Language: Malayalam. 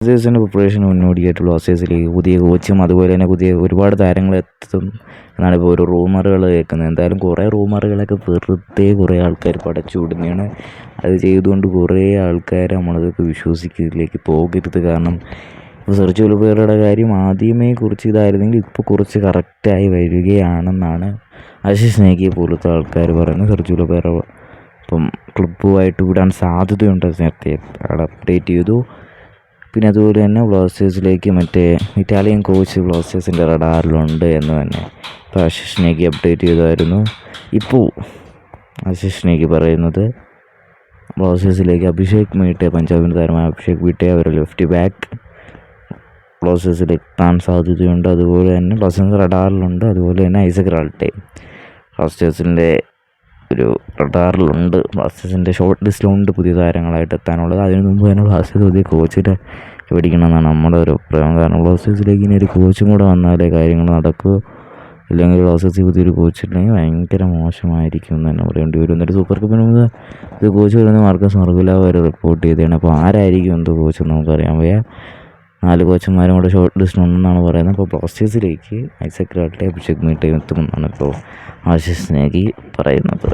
ബ്ലാസ്റ്റേഴ്സിന്റെ പ്രിപ്പറേഷൻ മുന്നോടിയായിട്ട് ബ്ലാസ്റ്റേഴ്സിലേക്ക് പുതിയ കോച്ചും അതുപോലെ തന്നെ പുതിയ ഒരുപാട് താരങ്ങൾ എത്തും എന്നാണ് ഇപ്പോൾ ഒരു റൂമറുകൾ കേൾക്കുന്നത്. എന്തായാലും കുറേ റൂമറുകളൊക്കെ വെറുതെ കുറേ ആൾക്കാർ പടച്ചു വിടുന്നതാണ് അത് ചെയ്തുകൊണ്ട് കുറേ ആൾക്കാർ നമ്മളതൊക്കെ വിശ്വസിക്കുന്നതിലേക്ക് പോകരുത്. കാരണം ഇപ്പോൾ സെർച്ച് ഒലിവേറയുടെ കാര്യം ആദ്യമേ കുറിച്ച് ഇതായിരുന്നെങ്കിൽ ഇപ്പോൾ കുറച്ച് കറക്റ്റായി വരികയാണെന്നാണ് ആശിഷ് സ്നേഹിയെ പോലത്തെ ആൾക്കാർ പറയുന്നത്. സെർച്ച് ഒലിവേറ ഇപ്പം ക്ലബ്ബുമായിട്ട് വിടാൻ സാധ്യതയുണ്ട്. നേരത്തെ അവിടെ അപ്ഡേറ്റ് ചെയ്തു. പിന്നെ അതുപോലെ തന്നെ ബ്ലാസ്റ്റേഴ്സിലേക്ക് മറ്റേ ഇറ്റാലിയൻ കോച്ച് ബ്ലാസ്റ്റേഴ്സിന്റെ റഡാറിലുണ്ട് എന്ന് തന്നെ ഇപ്പോൾ അശിഷിനേക്ക് അപ്ഡേറ്റ് ചെയ്തായിരുന്നു ഇപ്പോൾ അശിഷിനേക്ക് പറയുന്നത് ബ്ലോസേഴ്സിലേക്ക് അഭിഷേക് മീട്ടെ പഞ്ചാബിന്റെ താരമായ അഭിഷേക് മീട്ടെ അവർ ലെഫ്റ്റ് ബാക്ക് ബ്ലാസ്റ്റേഴ്സിലേക്ക് എത്താൻ സാധ്യതയുണ്ട്. അതുപോലെ തന്നെ ബ്ലാസ്റ്റേഴ്സ് റഡാറിലുണ്ട്. അതുപോലെ തന്നെ ഐസക് റാൾട്ടെ ബ്ലാസ്റ്റേഴ്സിന്റെ ഒരു റഡാറിലുണ്ട്. ബ്ലാസ്റ്റേഴ്സിന്റെ ഷോർട്ട് ലിസ്റ്റിലുണ്ട് പുതിയ താരങ്ങളായിട്ട് എത്താനുള്ളത്. അതിനു മുമ്പ് തന്നെ ബ്ലാസ്റ്റേഴ്സ് പുതിയ കോച്ചിനെ പിടിക്കണമെന്നാണ് നമ്മുടെ ഒരു അഭിപ്രായം കാരണം ബ്ലാസ്റ്റേഴ്സിലേക്ക് ഇനി ഒരു കോച്ചും കൂടെ വന്നാലേ കാര്യങ്ങൾ നടക്കൂ. ഇല്ലെങ്കിൽ ബ്ലാസ്റ്റേഴ്സിൽ പുതിയൊരു കോച്ച് ഇല്ലെങ്കിൽ ഭയങ്കര മോശമായിരിക്കും എന്ന് തന്നെ പറയേണ്ടി വരും. എന്നിട്ട് സൂപ്പർ കപ്പിന് മുമ്പ് ഇത് കോച്ച് വരുന്ന മാർക്കസ് മർഗുല വരെ റിപ്പോർട്ട് ചെയ്തതാണ്. അപ്പോൾ ആരായിരിക്കും എന്തോ കോച്ച് നമുക്കറിയാൻ വയ്യ. നാല് കോച്ചന്മാരും കൂടെ ഷോർട്ട് ലിസ്റ്റ് ഉണ്ടെന്നാണ് പറയുന്നത്. അപ്പോൾ ബ്ലാസ്റ്റേഴ്സിലേക്ക് ഐസക് രാട്ടെ അഭിഷേക് മീട്ടയും എത്തുമെന്നാണ് ഇപ്പോൾ ആശിഷ് സ്നേഹി പറയുന്നത്.